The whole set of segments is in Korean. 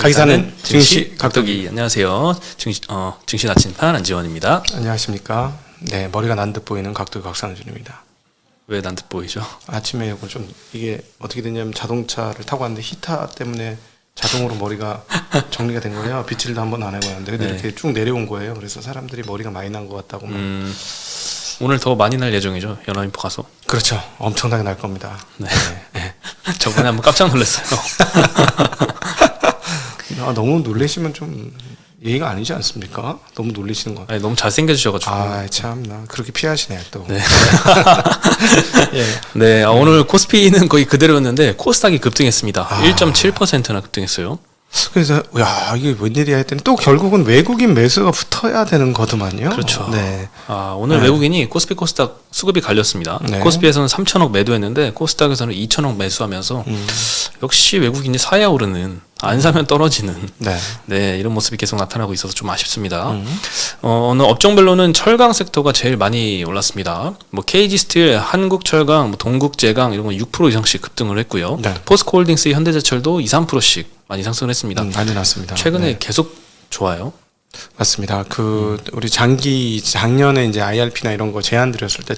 가기사는 증시 각도기 안녕하세요. 증시 어 증시 나침판 안지원입니다. 안녕하십니까. 네, 머리가 난듯 보이는 각도 박상준입니다. 왜 난듯 보이죠? 아침에 이거 좀 이게 어떻게 됐냐면 자동차를 타고 왔는데 히터 때문에 자동으로 머리가 정리가 된 거예요. 빗질도 한 번 안 해봤는데 근데 네. 이렇게 쭉 내려온 거예요. 그래서 사람들이 머리가 많이 난 것 같다고. 막. 음, 오늘 더 많이 날 예정이죠. 연합인포 가서. 그렇죠. 엄청나게 날 겁니다. 네. 저번에 한번 깜짝 놀랐어요. 아, 너무 놀래시면 좀 예의가 아니지 않습니까? 너무 놀리시는 거. 아니, 너무 잘생겨 주셔가지고. 아, 참나 그렇게 피하시네 또. 네. 예. 네, 아, 오늘 코스피는 거의 그대로였는데 코스닥이 급등했습니다. 아. 1.7%나 급등했어요. 그래서 야 이게 웬일이야 했더니 또 결국은 외국인 매수가 붙어야 되는 거더만요. 그렇죠. 네. 아, 오늘 네. 외국인이 코스피 코스닥 수급이 갈렸습니다. 네. 코스피에서는 3천억 매도했는데 코스닥에서는 2천억 매수하면서 음, 역시 외국인이 사야 오르는 안 사면 떨어지는 네. 네 이런 모습이 계속 나타나고 있어서 좀 아쉽습니다. 음. 어, 어느 업종별로는 철강 섹터가 제일 많이 올랐습니다. 뭐 KG 스틸, 한국철강, 뭐 동국제강 이런 건 6% 이상씩 급등을 했고요. 네. 포스코홀딩스, 현대제철도 2, 3%씩 많이 상승을 했습니다. 음, 많이 났습니다. 최근에 네. 계속 좋아요. 맞습니다. 그 우리 장기 작년에 이제 IRP나 이런 거 제안 드렸을 때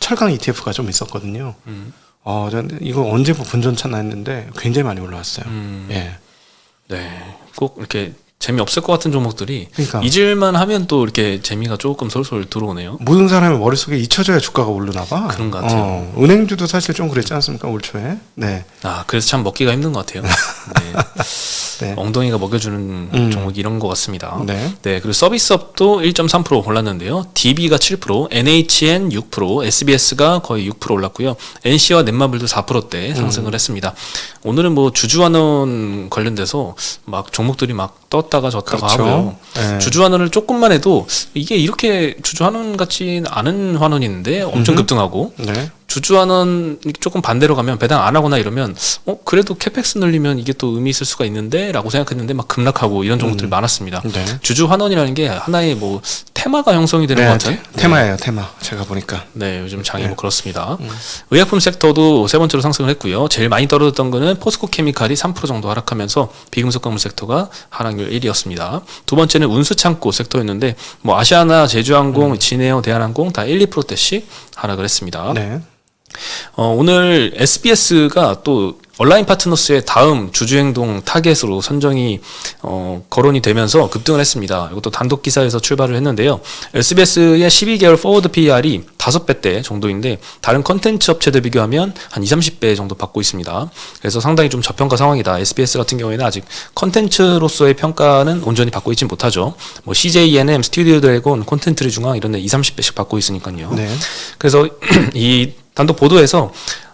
철강 ETF가 좀 있었거든요. 음. 어, 이거 언제 뭐 본전찮나 했는데 굉장히 많이 올라왔어요. 음. 예. 네, 꼭 이렇게 재미 없을 것 같은 종목들이 그러니까 잊을만 하면 또 이렇게 재미가 조금 솔솔 들어오네요. 모든 사람의 머릿속에 잊혀져야 주가가 오르나 봐. 그런 것 같아요. 어, 은행주도 사실 좀 그랬지 않습니까? 올 초에. 네. 아 그래서 참 먹기가 힘든 것 같아요. 네. 네. 엉덩이가 먹여주는 음. 종목이 이런 것 같습니다. 네. 네, 그리고 서비스업도 1.3% 올랐는데요. DB가 7%, NHN 6%, SBS가 거의 6% 올랐고요. NC와 넷마블도 4%대 상승을 했습니다. 오늘은 뭐 주주환원 관련돼서 막 종목들이 막 떴다가 졌다가 그렇죠. 하고요. 네. 주주환원을 조금만 해도 이게 이렇게 주주환원 같지 않은 환원인데 엄청 음흠. 급등하고 네. 주주환원 조금 반대로 가면 배당 안 하거나 이러면 어 그래도 캐펙스 늘리면 이게 또 의미 있을 수가 있는데라고 생각했는데 막 급락하고 이런 종목들이 음. 많았습니다. 네. 주주환원이라는 게 하나의 뭐 테마가 형성이 되는 것 같은 테, 테마예요, 테마. 제가 보니까. 네, 요즘 장이 네. 뭐 그렇습니다. 의약품 섹터도 세 번째로 상승을 했고요. 제일 많이 떨어졌던 거는 포스코 케미칼이 3% 정도 하락하면서 비금속 관물 섹터가 하락률 1위였습니다. 두 번째는 운수 창고 섹터였는데 뭐 아시아나 제주항공, 진에어, 대한항공 다 1, 2%대씩 하락을 했습니다. 네. 어, 오늘 SBS가 또 온라인 파트너스의 다음 주주행동 타겟으로 선정이 어, 거론이 되면서 급등을 했습니다. 이것도 단독 기사에서 출발을 했는데요. SBS의 12개월 포워드 PER이 5배대 정도인데 다른 컨텐츠 업체들 비교하면 한 20, 30배 정도 받고 있습니다. 그래서 상당히 좀 저평가 상황이다. SBS 같은 경우에는 아직 컨텐츠로서의 평가는 온전히 받고 있지 못하죠. 뭐 CJNM, 스튜디오 드래곤, 콘텐츠리 중앙 이런 데 20, 30배씩 받고 있으니까요. 네. 그래서 이 단독 보도에서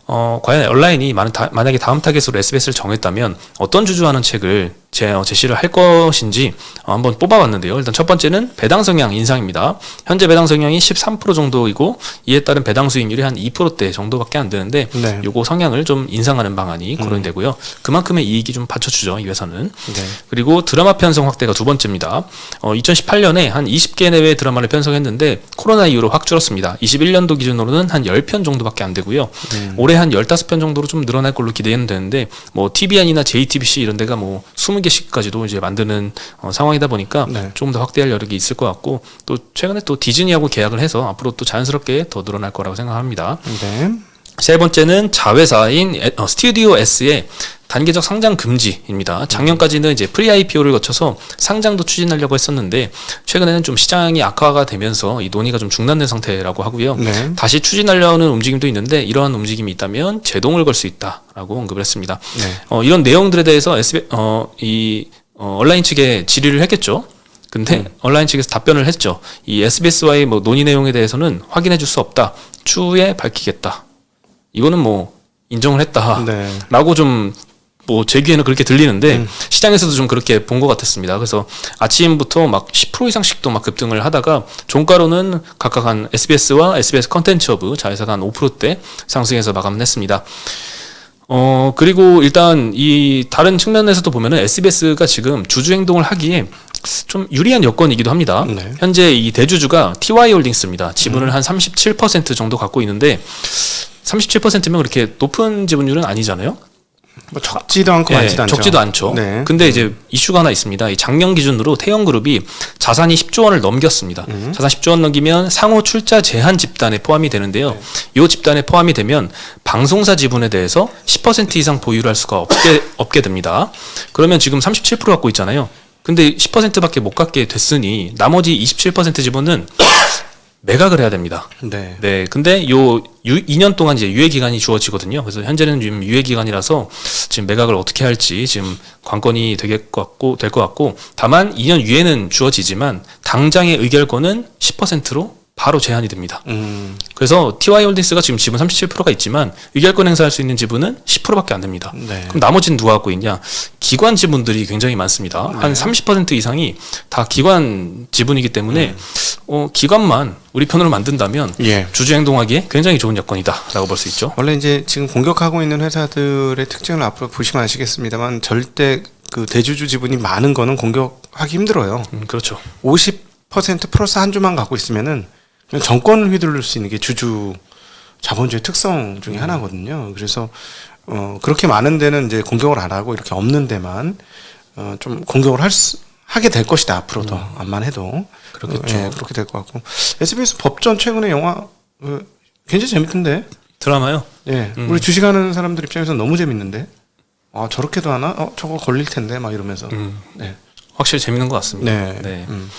어, 과연 온라인이 만약에 다음 타겟으로 SBS를 정했다면 어떤 주주하는 책을 제, 어, 제시를 할 것인지 어, 한번 뽑아봤는데요. 일단 첫 번째는 배당 성향 인상입니다. 현재 배당 성향이 13% 정도이고 이에 따른 배당 수익률이 한 2%대 정도밖에 안 되는데 네. 요거 성향을 좀 인상하는 방안이 거론되고요. 그만큼의 이익이 좀 받쳐주죠. 이 회사는. 네. 그리고 드라마 편성 확대가 두 번째입니다. 어, 2018년에 한 20개 내외의 드라마를 편성했는데 코로나 이후로 확 줄었습니다. 21년도 기준으로는 한 10편 정도밖에 안 되고요. 올해 한 15편 정도로 좀 늘어날 걸로 기대는 되는데 뭐 TVN이나 JTBC 이런 데가 뭐 20 개씩까지도 이제 만드는 어, 상황이다 보니까 네. 조금 더 확대할 여력이 있을 것 같고 또 최근에 또 디즈니하고 계약을 해서 앞으로 또 자연스럽게 더 늘어날 거라고 생각합니다. 네. 세 번째는 자회사인 에- 어, 스튜디오 S의 단계적 상장 금지입니다. 작년까지는 이제 프리 IPO를 거쳐서 상장도 추진하려고 했었는데 최근에는 좀 시장이 악화가 되면서 이 논의가 좀 중단된 상태라고 하고요. 네. 다시 추진하려는 움직임도 있는데 이러한 움직임이 있다면 제동을 걸 수 있다라고 언급을 했습니다. 네. 어, 이런 내용들에 대해서 SB, 어, 이 어, 온라인 측에 질의를 했겠죠. 근데 음. 온라인 측에서 답변을 했죠. 이 SBS와의 뭐 논의 내용에 대해서는 확인해 줄 수 없다. 추후에 밝히겠다. 이거는 뭐 인정을 했다. 네. 라고 좀 뭐 제 귀에는 그렇게 들리는데 음. 시장에서도 좀 그렇게 본 것 같았습니다. 그래서 아침부터 막 10% 이상씩도 막 급등을 하다가 종가로는 각각 한 SBS와 SBS 컨텐츠허브 자회사가 한 5%대 상승해서 마감을 했습니다. 어 그리고 일단 이 다른 측면에서도 보면은 SBS가 지금 주주 행동을 하기에 좀 유리한 여건이기도 합니다. 네. 현재 이 대주주가 TY홀딩스입니다. 지분을 한37% 정도 갖고 있는데 37%면 그렇게 높은 지분율은 아니잖아요. 뭐 적지도 않고 예, 많지도 않죠. 적지도 않죠. 네. 근데 이제 이슈가 하나 있습니다. 이 작년 기준으로 태형그룹이 자산이 10조 원을 넘겼습니다. 음. 자산 10조 원 넘기면 상호 출자 제한 집단에 포함이 되는데요. 네. 이 집단에 포함이 되면 방송사 지분에 대해서 10% 이상 보유를 할 수가 없게 없게 됩니다. 그러면 지금 37% 갖고 있잖아요. 근데 10%밖에 못 갖게 됐으니 나머지 27% 지분은 매각을 해야 됩니다. 네. 네, 근데 요 유, 2년 동안 이제 유예 기간이 주어지거든요. 그래서 현재는 지금 유예 기간이라서 지금 매각을 어떻게 할지 지금 관건이 되겠 것 같고 될 것 같고 다만 2년 유예는 주어지지만 당장의 의결권은 10%로 바로 제한이 됩니다. 음, 그래서 TY홀딩스가 지금 지분 37%가 있지만 의결권 행사할 수 있는 지분은 10%밖에 안 됩니다. 네. 그럼 나머지는 누가 갖고 있냐? 기관 지분들이 굉장히 많습니다. 네. 한30% 이상이 다 기관 지분이기 때문에 음. 어, 기관만 우리 편으로 만든다면 예. 주주 행동하기에 굉장히 좋은 여건이다라고 볼 수 있죠. 원래 이제 지금 공격하고 있는 회사들의 특징을 앞으로 보시면 아시겠습니다만 절대 그 대주주 지분이 많은 거는 공격하기 힘들어요. 음, 그렇죠. 50% 플러스 한 주만 갖고 있으면은 정권을 휘두를 수 있는 게 주주 자본주의 특성 중에 하나거든요. 그래서 어 그렇게 많은 데는 이제 공격을 안 하고 이렇게 없는 데만 어 좀 공격을 할 수, 하게 될 것이다 앞으로도 암만 해도 그렇겠죠. 어, 예, 그렇게 될 것 같고 SBS 법전 최근에 영화 어, 굉장히 재밌던데. 드라마요. 예, 음. 우리 주식하는 사람들 입장에서 너무 재밌는데. 아 저렇게도 하나? 어 저거 걸릴 텐데 막 이러면서. 음, 네. 확실히 재밌는 것 같습니다. 네. 네. 음.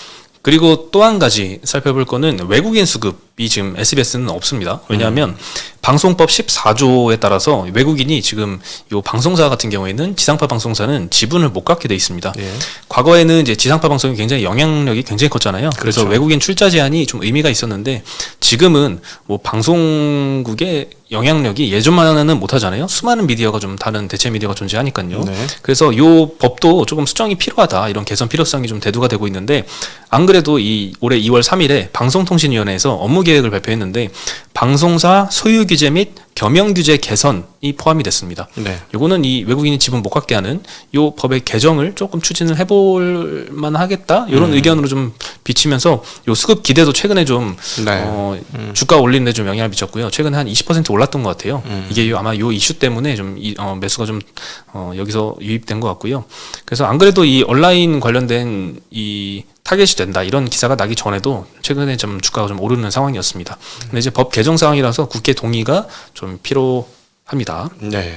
그리고 또 한 가지 살펴볼 거는 외국인 수급 이 지금 SBS는 없습니다. 왜냐하면 음. 방송법 14조에 따라서 외국인이 지금 요 방송사 같은 경우에는 지상파 방송사는 지분을 못 갖게 돼 있습니다. 예. 과거에는 이제 지상파 방송이 굉장히 영향력이 굉장히 컸잖아요. 그래서 그렇죠. 외국인 출자 제한이 좀 의미가 있었는데 지금은 뭐 방송국의 영향력이 예전만은 못하잖아요. 수많은 미디어가 좀 다른 대체 미디어가 존재하니까요. 네. 그래서 요 법도 조금 수정이 필요하다 이런 개선 필요성이 좀 대두가 되고 있는데 안 그래도 이 올해 2월 3일에 방송통신위원회에서 업무 계획을 발표했는데 방송사 소유 규제 및 겸용 규제 개선이 포함이 됐습니다. 네. 요거는 이 외국인이 지분 못 갖게 하는 요 법의 개정을 조금 추진을 해볼 만하겠다 이런 의견으로 좀 비치면서 요 수급 기대도 최근에 좀 네. 어, 주가 올리는데 좀 영향을 미쳤고요. 최근에 한 20% 올랐던 것 같아요. 음. 이게 요- 아마 요 이슈 때문에 좀 이, 어, 매수가 좀 어, 여기서 유입된 것 같고요. 그래서 안 그래도 이 온라인 관련된 이 타겟이 된다 이런 기사가 나기 전에도 최근에 좀 주가가 좀 오르는 상황이었습니다. 근데 이제 법 개정 상황이라서 국회 동의가 좀 필요합니다. 네.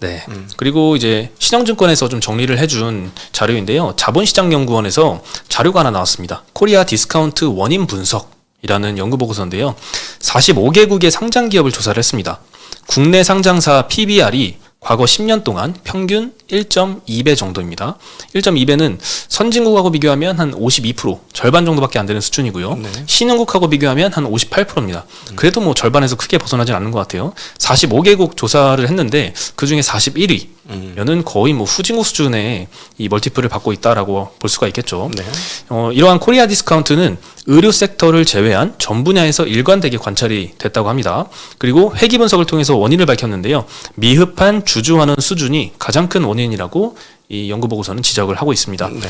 네. 그리고 이제 신영증권에서 좀 정리를 해준 자료인데요. 자본시장연구원에서 자료가 하나 나왔습니다. 코리아 디스카운트 원인 분석이라는 연구 보고서인데요. 45개국의 상장 기업을 조사를 했습니다. 국내 상장사 PBR이 과거 10년 동안 평균 1.2배 정도입니다. 1.2배는 선진국하고 비교하면 한 52% 절반 정도밖에 안 되는 수준이고요. 네. 신흥국하고 비교하면 한 58%입니다. 그래도 뭐 절반에서 크게 벗어나진 않는 것 같아요. 45개국 조사를 했는데 그 중에 41위. 음. 면은 거의 뭐 후진국 수준의 이 멀티플을 받고 있다라고 볼 수가 있겠죠. 네. 어, 이러한 코리아 디스카운트는 의료 섹터를 제외한 전 분야에서 일관되게 관찰이 됐다고 합니다. 그리고 회기 분석을 통해서 원인을 밝혔는데요. 미흡한 주주 환원 수준이 가장 큰 원인이라고 이 연구 보고서는 지적을 하고 있습니다. 네.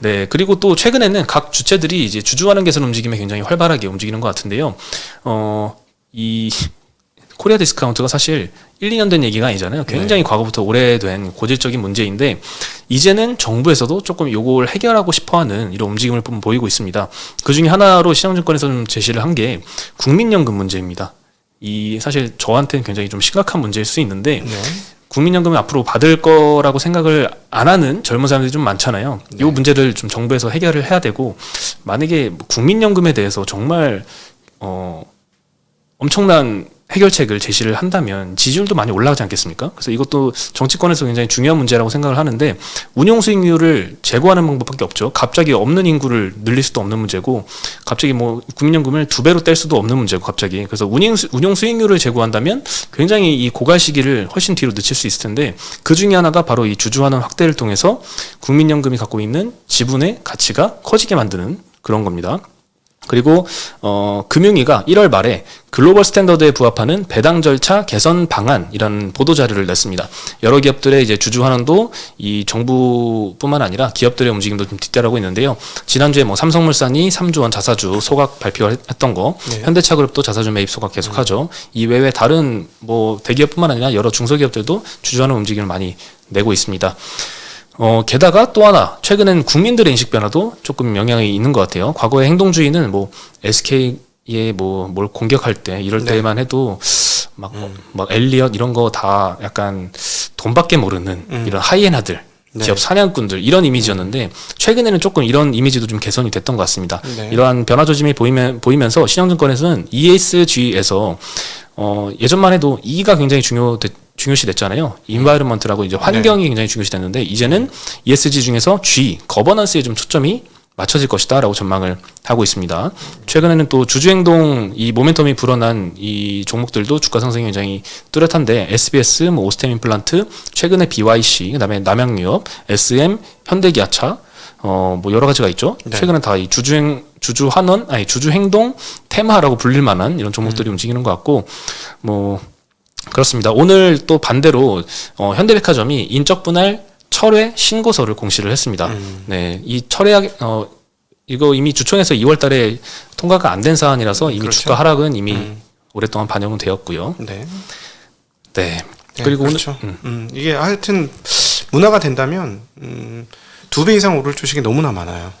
네, 그리고 또 최근에는 각 주체들이 이제 주주환원 개선 움직임에 굉장히 활발하게 움직이는 것 같은데요. 어, 이 코리아 디스카운트가 사실 1, 2년 된 얘기가 아니잖아요. 굉장히 과거부터 오래된 고질적인 문제인데 이제는 정부에서도 조금 요걸 해결하고 싶어하는 이런 움직임을 좀 보이고 있습니다. 그 중에 하나로 시장증권에서 좀 제시를 한 게 국민연금 문제입니다. 이 사실 저한테는 굉장히 좀 심각한 문제일 수 있는데 네. 국민연금을 앞으로 받을 거라고 생각을 안 하는 젊은 사람들이 좀 많잖아요. 이 문제를 좀 정부에서 해결을 해야 되고 만약에 국민연금에 대해서 정말 어 엄청난 해결책을 제시를 한다면 지지율도 많이 올라가지 않겠습니까? 그래서 이것도 정치권에서 굉장히 중요한 문제라고 생각을 하는데 운용 수익률을 제고하는 방법밖에 없죠. 갑자기 없는 인구를 늘릴 수도 없는 문제고 갑자기 뭐 국민연금을 두 배로 뗄 수도 없는 문제고 갑자기 그래서 운용 수, 운용 수익률을 제고한다면 굉장히 이 고갈 시기를 훨씬 뒤로 늦출 수 있을 텐데 그 중에 하나가 바로 이 주주환원 확대를 통해서 국민연금이 갖고 있는 지분의 가치가 커지게 만드는 그런 겁니다. 그리고 어, 금융위가 1월 말에 글로벌 스탠더드에 부합하는 배당 절차 개선 방안이라는 보도 자료를 냈습니다. 여러 기업들의 이제 주주 환원도 이 정부뿐만 아니라 기업들의 움직임도 좀 뒤따르고 있는데요. 지난주에 뭐 삼성물산이 3조 원 자사주 소각 발표했던 거, 네. 현대차그룹도 자사주 매입 소각 계속하죠. 이 외에 다른 뭐 대기업뿐만 아니라 여러 중소기업들도 주주 환원 움직임을 많이 내고 있습니다. 어, 게다가 또 하나, 최근엔 국민들의 인식 변화도 조금 영향이 있는 것 같아요. 과거의 행동주의는 뭐, SK에 뭐, 뭘 공격할 때, 이럴 네. 때만 해도, 막, 막, 엘리엇 이런 거 다 약간 돈밖에 모르는 음. 이런 하이에나들, 네. 기업 사냥꾼들, 이런 이미지였는데, 최근에는 조금 이런 이미지도 좀 개선이 됐던 것 같습니다. 네. 이러한 변화 조짐이 보이면, 보이면서 신영증권에서는 ESG에서 어, 예전만 해도 E가 굉장히 중요 중요시 됐잖아요. 인바이러먼트라고 이제 환경이 굉장히 중요시 됐는데 이제는 ESG 중에서 G 거버넌스에 좀 초점이 맞춰질 것이다라고 전망을 하고 있습니다. 최근에는 또 주주행동 이 모멘텀이 불어난 이 종목들도 주가 상승이 굉장히 뚜렷한데 SBS, 뭐 오스템 임플란트, 최근에 BYC, 그다음에 남양유업, SM, 현대기아차, 어 뭐 여러 가지가 있죠. 네. 최근에 다 이 주주행 주주 환원 아니 주주 행동 테마라고 불릴 만한 이런 종목들이 움직이는 것 같고 뭐 그렇습니다. 오늘 또 반대로 어, 현대백화점이 인적 분할 철회 신고서를 공시를 했습니다. 음. 네, 이 철회 어 이거 이미 주총에서 2월달에 통과가 안 된 사안이라서 이미 그렇죠. 주가 하락은 이미 음. 오랫동안 반영은 되었고요. 네. 네. 네, 그리고 그렇죠. 오늘 음. 음, 이게 하여튼 문화가 된다면 음, 두 배 이상 오를 주식이 너무나 많아요.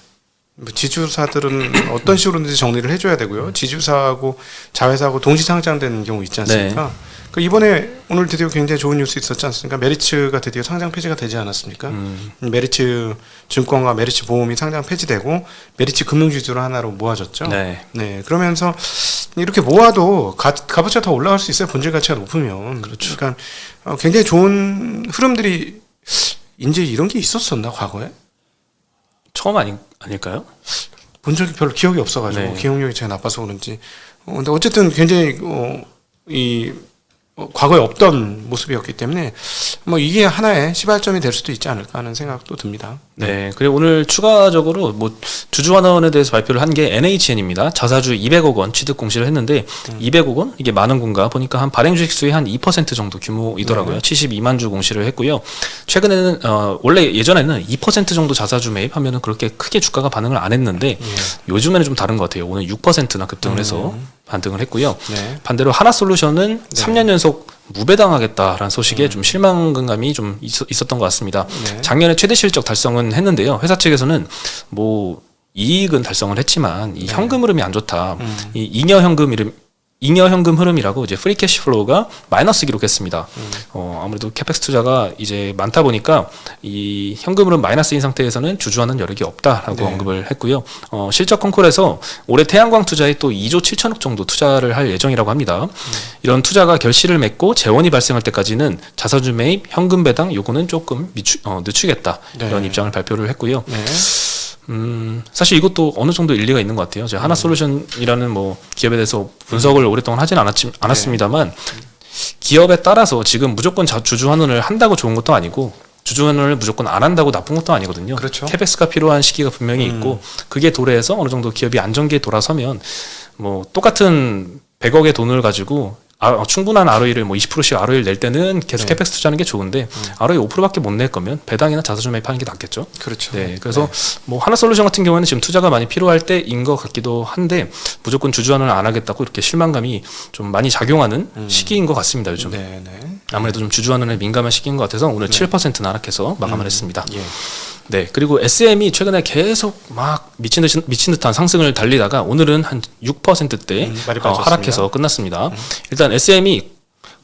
뭐 지주사들은 어떤 식으로든지 정리를 해줘야 되고요. 지주사하고 자회사하고 동시 상장되는 경우 있지 않습니까? 네. 그 이번에 오늘 드디어 굉장히 좋은 뉴스 있었지 않습니까? 메리츠가 드디어 상장 폐지가 되지 않았습니까? 음, 메리츠 증권과 메리츠 보험이 상장 폐지되고 메리츠 금융지주로 하나로 모아졌죠. 네. 네, 그러면서 이렇게 모아도 가, 값어치가 더 올라갈 수 있어요. 본질 가치가 높으면. 그렇죠. 그러니까 어, 굉장히 좋은 흐름들이 이제 이런 게 있었었나 과거에? 처음 아니 아닐까요? 본 적이 별로 기억이 없어가지고 네. 기억력이 제가 나빠서 그런지. 어, 근데 어쨌든 굉장히 어, 이 어, 과거에 없던 모습이었기 때문에 뭐 이게 하나의 시발점이 될 수도 있지 않을까 하는 생각도 듭니다. 네. 그리고 오늘 추가적으로 뭐 주주 환원에 대해서 발표를 한 게 NHN입니다. 자사주 200억 원 취득 공시를 했는데 음. 200억 원 이게 많은 건가 보니까 한 발행 주식 수의 한 2% 정도 규모이더라고요. 네. 72만 주 공시를 했고요. 최근에는 어 원래 예전에는 2% 정도 자사주 매입하면은 그렇게 크게 주가가 반응을 안 했는데 예. 요즘에는 좀 다른 것 같아요. 오늘 6%나 급등을 해서 음. 반등을 했고요. 네. 반대로 하나솔루션은 네. 3년 연속 무배당하겠다라는 소식에 좀 실망감이 좀 있, 있었던 것 같습니다. 네. 작년에 최대 실적 달성은 했는데요. 회사 측에서는 뭐 이익은 달성을 했지만 이 네. 현금 흐름이 안 좋다. 음. 이 잉여 현금 이름 잉여 현금 흐름이라고 이제 프리 캐시 플로우가 마이너스 기록했습니다. 음. 어, 아무래도 캐펙스 투자가 이제 많다 보니까 이 현금 흐름 마이너스인 상태에서는 주주하는 여력이 없다라고 네. 언급을 했고요. 어, 실적 콩쿨에서 올해 태양광 투자에 또 2조 7천억 정도 투자를 할 예정이라고 합니다. 이런 투자가 결실을 맺고 재원이 발생할 때까지는 자사주 매입, 현금 배당 요거는 조금 미추, 어, 늦추겠다 네. 이런 입장을 발표를 했고요. 네. 음, 사실 이것도 어느 정도 일리가 있는 것 같아요. 제가 하나 솔루션이라는 뭐 기업에 대해서 분석을 오랫동안 하진 않았지, 않았습니다만 기업에 따라서 지금 무조건 자, 주주 환원을 한다고 좋은 것도 아니고 주주 환원을 무조건 안 한다고 나쁜 것도 아니거든요. 그렇죠. 캐펙스가 필요한 시기가 분명히 있고 그게 도래해서 어느 정도 기업이 안정기에 돌아서면 뭐 똑같은 100억의 돈을 가지고 아, 충분한 ROE를 뭐 20%씩 ROE를 낼 때는 계속 네. 캐펙스 투자하는 게 좋은데 ROE 5%밖에 못 낼 거면 배당이나 자사주 매입 하는 게 낫겠죠. 그렇죠. 네, 그래서 뭐 하나솔루션 같은 경우에는 지금 투자가 많이 필요할 때인 것 같기도 한데 무조건 주주환원을 안 하겠다고 이렇게 실망감이 좀 많이 작용하는 시기인 것 같습니다 요즘. 네, 네. 아무래도 좀 주주환원에 민감한 시기인 것 같아서 오늘 7%나 하락해서 마감을 했습니다. 예. 네, 그리고 SM이 최근에 계속 막 미친 듯이 미친 듯한 상승을 달리다가 오늘은 한 6%대 음, 어. 하락해서 끝났습니다. 일단 SM이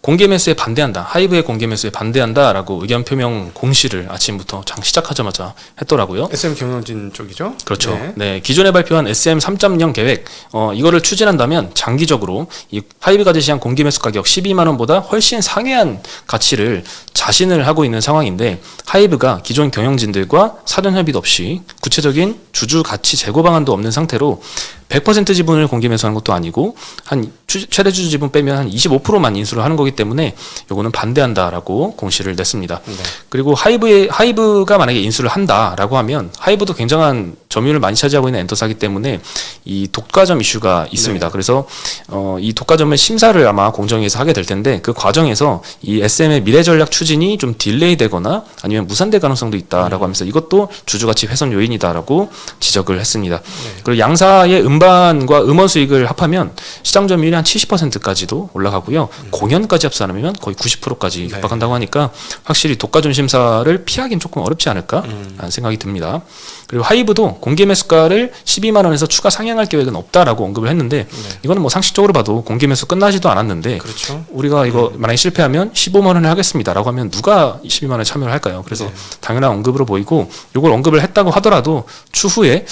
공개 매수에 반대한다. 하이브의 공개 매수에 반대한다라고 의견 표명 공시를 아침부터 장 시작하자마자 했더라고요. SM 경영진 쪽이죠. 그렇죠. 네. 네. 기존에 발표한 SM 3.0 계획, 어, 이거를 추진한다면 장기적으로 이 하이브가 제시한 공개 매수 가격 12만 원보다 훨씬 상회한 가치를 자신을 하고 있는 상황인데 하이브가 기존 경영진들과 사전 협의도 없이 구체적인 주주 가치 제고 방안도 없는 상태로 100% 지분을 공개 매수하는 것도 아니고 한 추- 최대 주주 지분 빼면 한 25%만 인수를 하는 거기 때문에 요거는 반대한다라고 공시를 냈습니다. 네. 그리고 하이브의 하이브가 만약에 인수를 한다라고 하면 하이브도 굉장한 점유율을 많이 차지하고 있는 엔터사기 때문에 이 독과점 이슈가 있습니다. 네. 그래서 어, 이 독과점의 심사를 아마 공정위에서 하게 될 텐데 그 과정에서 이 SM의 미래 전략 추진이 좀 딜레이되거나 아니면 무산될 가능성도 있다라고 하면서 이것도 주주 가치 훼손 요인이다라고 지적을 했습니다. 네. 그리고 양사의 음 반과 음원 수익을 합하면 시장 점유율이 한 70%까지도 올라가고요. 공연까지 합산하면 거의 90%까지 음. 네. 육박한다고 하니까 확실히 독과점 심사를 피하기는 조금 어렵지 않을까 음. 라는 생각이 듭니다. 그리고 하이브도 공개 매수가를 12만 원에서 추가 상향할 계획은 없다라고 언급을 했는데 이거는 뭐 상식적으로 봐도 공개 매수 끝나지도 않았는데 네. 그렇죠. 우리가 이거 만약에 실패하면 15만 원을 하겠습니다라고 하면 누가 12만 원에 참여를 할까요? 그래서 네. 당연한 언급으로 보이고 이걸 언급을 했다고 하더라도 추후에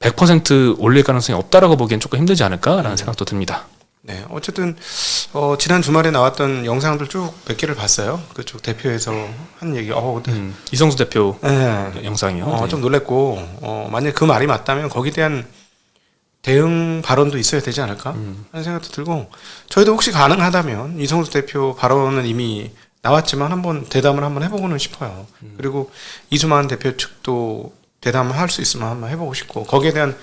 100% 올릴 가능성이 없다라고 보기엔 조금 힘들지 않을까라는 생각도 듭니다. 네, 어쨌든 어, 지난 주말에 나왔던 영상들 쭉 몇 개를 봤어요. 그쪽 대표에서 한 얘기. 어, 네. 음, 이성수 대표 네. 영상이요. 어, 네. 좀 놀랬고 어, 만약 그 말이 맞다면 거기에 대한 대응 발언도 있어야 되지 않을까 음. 하는 생각도 들고 저희도 혹시 가능하다면 이성수 대표 발언은 이미 나왔지만 한번 대담을 한번 해보고는 싶어요. 음. 그리고 이수만 대표 측도 대담을 할 수 있으면 한번 해보고 싶고 거기에 대한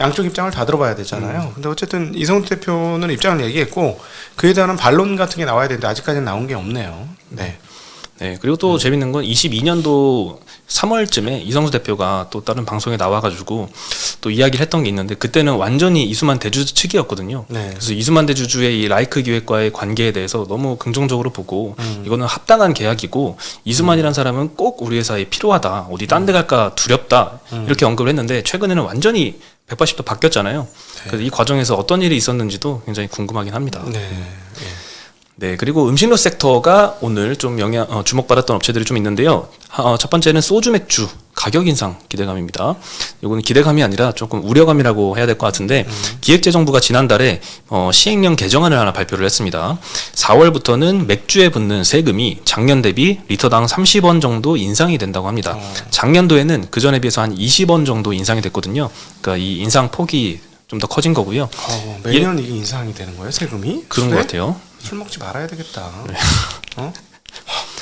양쪽 입장을 다 들어봐야 되잖아요. 음. 근데 어쨌든 이성수 대표는 입장을 얘기했고 그에 대한 반론 같은 게 나와야 되는데 아직까지는 나온 게 없네요. 네. 네, 그리고 또 재밌는 건 22년도 3월쯤에 이성수 대표가 또 다른 방송에 나와가지고 또 이야기를 했던 게 있는데 그때는 완전히 이수만 대주주 측이었거든요. 네. 그래서 이수만 대주주의 이 라이크 기획과의 관계에 대해서 너무 긍정적으로 보고 음. 이거는 합당한 계약이고 이수만이라는 사람은 꼭 우리 회사에 필요하다. 어디 딴 데 갈까 두렵다. 음. 이렇게 언급을 했는데 최근에는 완전히 180도 바뀌었잖아요. 그래서 이 과정에서 어떤 일이 있었는지도 굉장히 궁금하긴 합니다. 네. 네, 그리고 음식료 섹터가 오늘 좀 영향 어, 주목받았던 업체들이 좀 있는데요. 하- 어, 첫 번째는 소주 맥주 가격 인상 기대감입니다. 이거는 기대감이 아니라 조금 우려감이라고 해야 될 것 같은데 기획재정부가 지난달에 어, 시행령 개정안을 하나 발표를 했습니다. 4월부터는 맥주에 붙는 세금이 작년 대비 리터당 30원 정도 인상이 된다고 합니다. 작년도에는 그 전에 비해서 한 20원 정도 인상이 됐거든요. 그러니까 이 인상 폭이 좀 더 커진 거고요. 어, 매년 이게 인상이 되는 거예요, 세금이? 그런? 것 같아요. 술 먹지 말아야 되겠다. 어?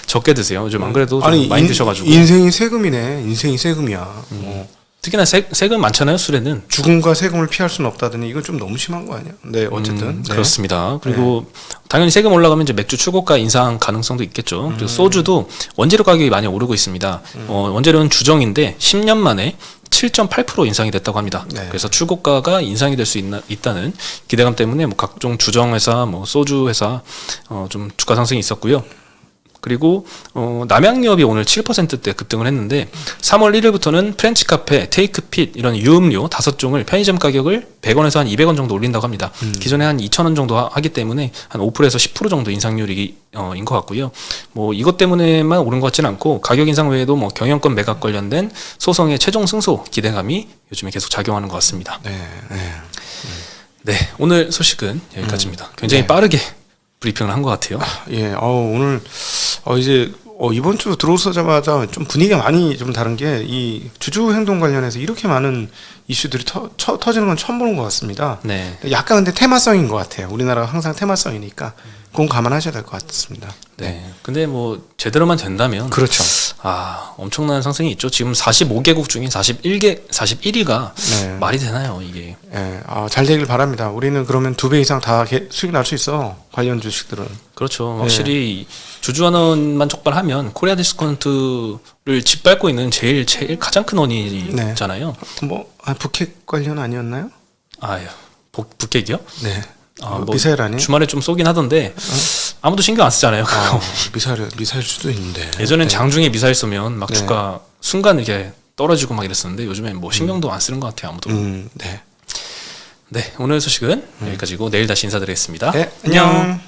적게 드세요. 요즘 안 그래도 좀 많이 인- 드셔가지고. 인생이 세금이네. 인생이 세금이야. 어. 특히나 세, 세금 많잖아요 술에는 죽음과 세금을 피할 수는 없다더니 이건 좀 너무 심한 거 아니야? 네, 어쨌든 음, 네. 그렇습니다. 그리고 당연히 세금 올라가면 이제 맥주 출고가 인상 가능성도 있겠죠. 음. 그리고 소주도 원재료 가격이 많이 오르고 있습니다. 어, 원재료는 주정인데 10년 만에 7.8% 인상이 됐다고 합니다. 네. 그래서 출고가가 인상이 될 수 있다는 기대감 때문에 뭐 각종 주정 회사, 뭐 소주 회사 어, 좀 주가 상승이 있었고요. 그리고 어, 남양유업이 오늘 7%대 급등을 했는데 3월 1일부터는 프렌치 카페, 테이크핏 이런 유음료 다섯 종을 편의점 가격을 100원에서 한 200원 정도 올린다고 합니다. 기존에 한 2,000원 정도 하- 하기 때문에 한 5%에서 10% 정도 인상률이 어, 인것 같고요. 뭐 이것 때문에만 오른 것 같지는 않고 가격 인상 외에도 뭐 경영권 매각 관련된 소송의 최종 승소 기대감이 요즘에 계속 작용하는 것 같습니다. 네, 네. 네, 오늘 소식은 여기까지입니다. 굉장히 네. 빠르게 브리핑을 한 것 같아요. 예, 어, 오늘 어, 이제 어, 이번 주 들어오자마자 좀 분위기가 많이 좀 다른 게 이 주주 행동 관련해서 이렇게 많은 이슈들이 터, 쳐, 터지는 건 처음 보는 것 같습니다. 네. 약간 근데 테마성인 것 같아요. 우리나라가 항상 테마성이니까 그건 감안하셔야 될 것 같습니다. 네. 근데 뭐 제대로만 된다면 그렇죠. 아, 엄청난 상승이 있죠. 지금 45개국 중에 41개 41위가 네. 말이 되나요, 이게? 예, 아, 잘 되길 바랍니다. 우리는 그러면 두 배 이상 다 개- 수익 날 수 있어. 관련 주식들은. 그렇죠. 네. 확실히 주주환원만 촉발하면 코리아 디스카운트를 짓밟고 있는 제일 제일 가장 큰 원인이잖아요. 뭐 아, 북핵 관련 아니었나요? 아유, 복- 북핵이요? 네. 아, 뭐뭐 미사일 아니에요? 주말에 좀 쏘긴 하던데 아무도 신경 안 쓰잖아요. 아, 미사일 미사일 수도 있는데. 예전엔 네. 장중에 미사일 쏘면 막 네. 주가 순간 이렇게 떨어지고 막 이랬었는데 요즘엔 뭐 신경도 안 쓰는 것 같아요, 아무도. 음, 네. 네, 오늘 소식은 여기까지고 내일 다시 인사드리겠습니다. 네, 안녕.